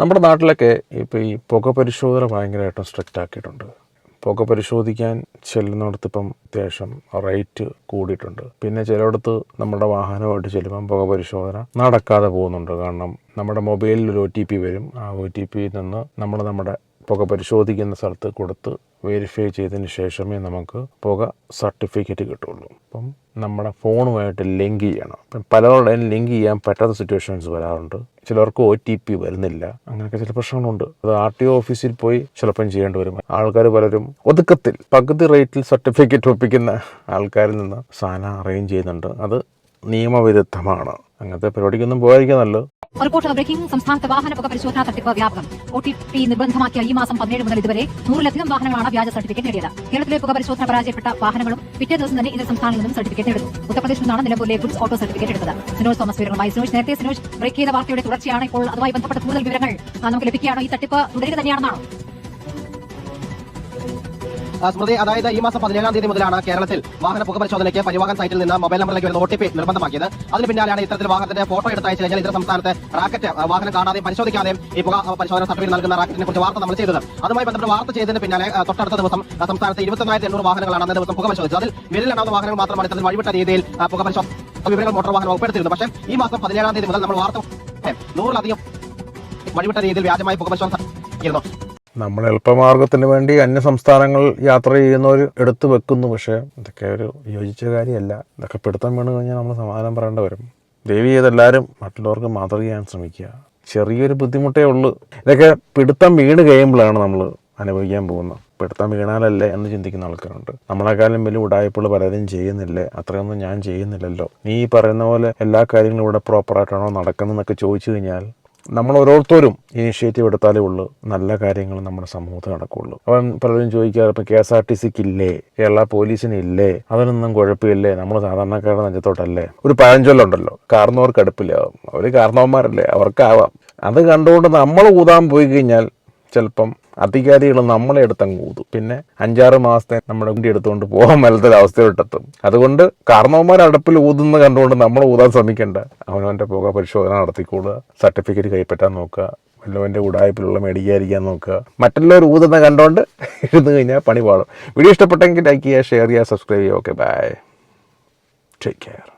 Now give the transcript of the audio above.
നമ്മുടെ നാട്ടിലൊക്കെ ഇപ്പോൾ ഈ പുക പരിശോധന ഭയങ്കരമായിട്ടും സ്ട്രിക്റ്റ് ആക്കിയിട്ടുണ്ട്. പുക പരിശോധിക്കാൻ ചെല്ലുന്നിടത്ത് ഇപ്പം അത്യാവശ്യം റേറ്റ് കൂടിയിട്ടുണ്ട്. പിന്നെ ചിലയിടത്ത് നമ്മുടെ വാഹനമായിട്ട് ചെല്ലുമ്പം പുക പരിശോധന നടക്കാതെ പോകുന്നുണ്ട്. കാരണം നമ്മുടെ മൊബൈലിൽ ഒരു ഒ ടി പി വരും. ആ ഒ ടി പിയിൽ നിന്ന് നമ്മൾ നമ്മുടെ പുക പരിശോധിക്കുന്ന സ്ഥലത്ത് കൊടുത്ത് വെരിഫൈ ചെയ്തതിന് ശേഷമേ നമുക്ക് പുക സർട്ടിഫിക്കറ്റ് കിട്ടുള്ളൂ. അപ്പം നമ്മുടെ ഫോണുമായിട്ട് ലിങ്ക് ചെയ്യണം. ഇപ്പം പലരുടെയും ലിങ്ക് ചെയ്യാൻ പറ്റാത്ത സിറ്റുവേഷൻസ് വരാറുണ്ട്. ചിലർക്ക് ഒ ടി പി വരുന്നില്ല. അങ്ങനെയൊക്കെ ചില പ്രശ്നങ്ങളുണ്ട്. അത് ആർ ടി ഒ ഓഫീസിൽ പോയി ചിലപ്പം ചെയ്യേണ്ടി വരും. ആൾക്കാർ പലരും ഒതുക്കത്തിൽ പകുതി റേറ്റിൽ സർട്ടിഫിക്കറ്റ് ഒപ്പിക്കുന്ന ആൾക്കാരിൽ നിന്ന് സാധനം അറേഞ്ച് ചെയ്യുന്നുണ്ട്. അത് നിയമവിരുദ്ധമാണ്. അങ്ങനത്തെ പരിപാടിക്കൊന്നും പോകാതിരിക്കാൻ നല്ലത്. റിപ്പോർട്ട് ബ്രേക്കിംഗ് സംസ്ഥാനത്ത് വാഹന പുക പരിശോധനാ തട്ടിപ്പ് വ്യാപകം. ഒ ടി പി നിർബന്ധമാക്കിയ ഈ മാസം പതിനേഴ് മുതൽ ഇതുവരെ നൂറിലധികം വാഹനങ്ങളാണ് വ്യാജ സർട്ടിഫിക്കറ്റ് നേടിയത്. കേരളത്തിലെ പുക പരിശോധന പരാജയപ്പെട്ട വാഹനങ്ങളും പിറ്റേ ദിവസം തന്നെ ഇതര സംസ്ഥാനങ്ങളിൽ നിന്നും സർട്ടിഫിക്കറ്റ് എടുത്തു ഉത്തർപ്രദേശിൽ നിന്നാണ് നിലമ്പൂരിലെ ഗുഡ്സ് ഓട്ടോ സർട്ടിഫിക്കറ്റ് എടുത്തത്. സിനോജ് തോമസ് വിവരങ്ങളുമായി സിനോജ്. നേരത്തെ സിനോജ് ബ്രേക്ക് ചെയ്ത വാർത്തയുടെ തുടർച്ചയാണ് ഇപ്പോൾ അതുമായി ബന്ധപ്പെട്ട കൂടുതൽ വിവരങ്ങൾ നമുക്ക് ലഭിക്കുകയാണോ. ഈ തട്ടിപ്പ് തുടരുക തന്നെയാണെന്നാണോ? സ്മൃതി അതായത് ഈ മാസം പതിനേഴാം തീയതി മുതലാണ് കേരളത്തിൽ വാഹന പുക പരിശോധനയ്ക്ക് പരിവാഹൻ സൈറ്റിൽ നിന്ന് മൊബൈൽ നമ്പറിലേക്ക് വരുന്ന ഒ നിർബന്ധമാക്കിയത്. അതിന് പിന്നാലെയാണ് ഇത്തരത്തിൽ വാഹനത്തിന്റെ ഫോട്ടോ എടുത്ത് അയച്ചു കഴിഞ്ഞാൽ ഇതര സംസ്ഥാനത്തെ റാക്കറ്റ് വാഹനം കാണാതെ പരിശോധിക്കാതെയും ഈ പുക പരിശോധന സർട്ടിഫിക്കറ്റ് നൽകുന്ന റാക്കറ്റിനെ കുറിച്ച് വാർത്ത നമ്മൾ ചെയ്തത്. അതുമായി ബന്ധപ്പെട്ട് വാർത്ത ചെയ്തതിന് പിന്നാലെ തൊട്ടടുത്ത ദിവസം സംസ്ഥാനത്തെ ഇരുപത്തിനായിരത്തി എണ്ണൂറ് വാഹനങ്ങളാണ് അന്നേ ദിവസം പുക പരിശോധിച്ചത്. അതിൽ വിരലെണ്ണാവുന്ന വാഹനങ്ങൾ മാത്രമാണ് ഇത്തരത്തിൽ വഴിവിട്ട രീതിയിൽ പുക പരിശോധന വിവരങ്ങൾ മോട്ടോർ വാഹനം ഉൾപ്പെടുത്തിയിരുന്നു പക്ഷേ ഈ മാസം പതിനേഴാം തീയതി മുതൽ നമ്മൾ വാർത്ത നൂറിലധികം വഴിവിട്ട രീതിയിൽ വ്യാജമായി പുക പരിശോധന. നമ്മൾ എളുപ്പമാർഗത്തിന് വേണ്ടി അന്യ സംസ്ഥാനങ്ങൾ യാത്ര ചെയ്യുന്നവർ എടുത്തു വെക്കുന്നു. പക്ഷേ ഇതൊക്കെ ഒരു യോജിച്ച കാര്യമല്ല. ഇതൊക്കെ പിടുത്തം വീണ് കഴിഞ്ഞാൽ നമ്മൾ സമാധാനം പറയേണ്ടി വരും. ദേവി ചെയ്തെല്ലാവരും മറ്റുള്ളവർക്ക് മാതൃകയാൻ ശ്രമിക്കുക. ചെറിയൊരു ബുദ്ധിമുട്ടേ ഉള്ളൂ. ഇതൊക്കെ പിടുത്തം വീണ് കഴിയുമ്പോഴാണ് നമ്മൾ അനുഭവിക്കാൻ പോകുന്നത്. പിടുത്തം വീണാലല്ലേ എന്ന് ചിന്തിക്കുന്ന ആൾക്കാരുണ്ട്. നമ്മളെക്കാളും വലിയ ഉടായ്പകൾ പലരും ചെയ്യുന്നില്ലേ? അത്രയൊന്നും ഞാൻ ചെയ്യുന്നില്ലല്ലോ. നീ പറയുന്ന പോലെ എല്ലാ കാര്യങ്ങളും ഇവിടെ പ്രോപ്പറായിട്ടാണോ നടക്കുന്നതെന്നൊക്കെ ചോദിച്ചു കഴിഞ്ഞാൽ നമ്മൾ ഓരോരുത്തരും ഇനിഷ്യേറ്റീവ് എടുത്താലേ ഉള്ളൂ. നല്ല കാര്യങ്ങൾ നമ്മുടെ സമൂഹത്തിൽ നടക്കുകയുള്ളൂ. അവൻ പലരും ചോദിക്കാറ് ഇപ്പം കെ എസ് ആർ ടി സിക്ക് ഇല്ലേ കേരള പോലീസിന് ഇല്ലേ അതിനൊന്നും കുഴപ്പമില്ലേ? നമ്മൾ സാധാരണക്കാരുടെ നെഞ്ചത്തോട്ടല്ലേ? ഒരു പഴഞ്ചൊല്ലുണ്ടല്ലോ കാർന്നവർക്ക് അടുപ്പില്ല. അവർ കാരണവന്മാരല്ലേ അവർക്കാവാം. അത് കണ്ടുകൊണ്ട് നമ്മൾ ഊതാൻ പോയി കഴിഞ്ഞാൽ ചിലപ്പം അധികാരികൾ നമ്മളെ എടുത്തങ്ങ് ഊതും. പിന്നെ അഞ്ചാറ് മാസത്തെ നമ്മുടെ വണ്ടി എടുത്തുകൊണ്ട് പോകാൻ മേലത്തെ അവസ്ഥയിലോട്ടെത്തും അതുകൊണ്ട് കാരണവന്മാർ അടുപ്പിൽ ഊതുന്ന കണ്ടുകൊണ്ട് നമ്മൾ ഊതാൻ ശ്രമിക്കേണ്ട. അവനവന്റെ പുക പരിശോധന നടത്തിക്കൂടുക സർട്ടിഫിക്കറ്റ് കൈപ്പറ്റാൻ നോക്കുക വല്ലവന്റെ ഉടായ്പിലുള്ള മേടിക്കാതിരിക്കാൻ നോക്കുക. മറ്റുള്ളവർ ഊതുന്ന കണ്ടുകൊണ്ട് ഇരുന്ന് കഴിഞ്ഞാൽ പണി പാടും വീഡിയോ ഇഷ്ടപ്പെട്ടെങ്കിൽ ലൈക്ക് ചെയ്യുക ഷെയർ ചെയ്യുക സബ്സ്ക്രൈബ് ചെയ്യുക. Okay bye take care